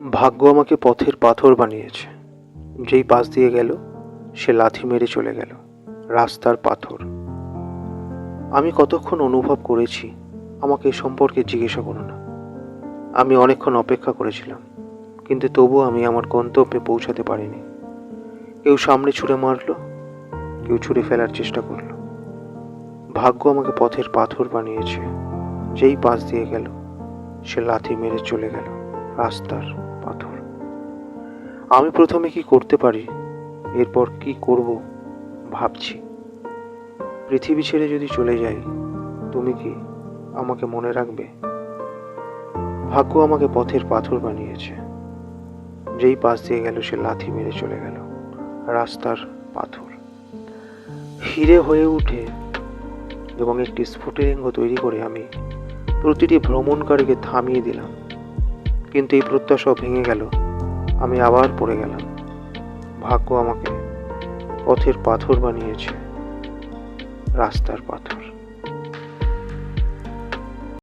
ভাগ্য আমাকে পথের পাথর বানিয়েছে। যেই পাশ দিয়ে গেল, সে লাথি মেরে চলে গেল, রাস্তার পাথর। আমি কতক্ষণ অনুভব করেছি, আমাকে এ সম্পর্কে জিজ্ঞাসা করো না। আমি অনেকক্ষণ অপেক্ষা করেছিলাম, কিন্তু তবুও আমি আমার গন্তব্যে পৌঁছাতে পারিনি। কেউ সামনে ছুঁড়ে মারলো, কেউ ছুঁড়ে ফেলার চেষ্টা করল। ভাগ্য আমাকে পথের পাথর বানিয়েছে, যেই পাশ দিয়ে গেল, সে লাথি মেরে চলে গেল। রাস্তার পাথর। আমি প্রথমে কি করতে পারি? এরপর কি করব? ভাবছি। পৃথিবী ছেড়ে যদি চলে যাই, তুমি কি আমাকে মনে রাখবে? ভাগ্য আমাকে পথের পাথর বানিয়েছে। যেই পাশ দিয়ে গেল, সে লাথি মেরে চলে গেল। রাস্তার পাথর। হিরে হয়ে উঠে এবং একটি স্ফুটিরঙ্গ তৈরি করে আমি প্রতিটি ভ্রমণকারীকে থামিয়ে দিলাম। কিন্তু এই প্রত্যাশাও ভেঙে গেল। আমি আবার পড়ে গেলাম। ভাগ্য আমাকে পথের পাথর বানিয়েছে, রাস্তার পাথর।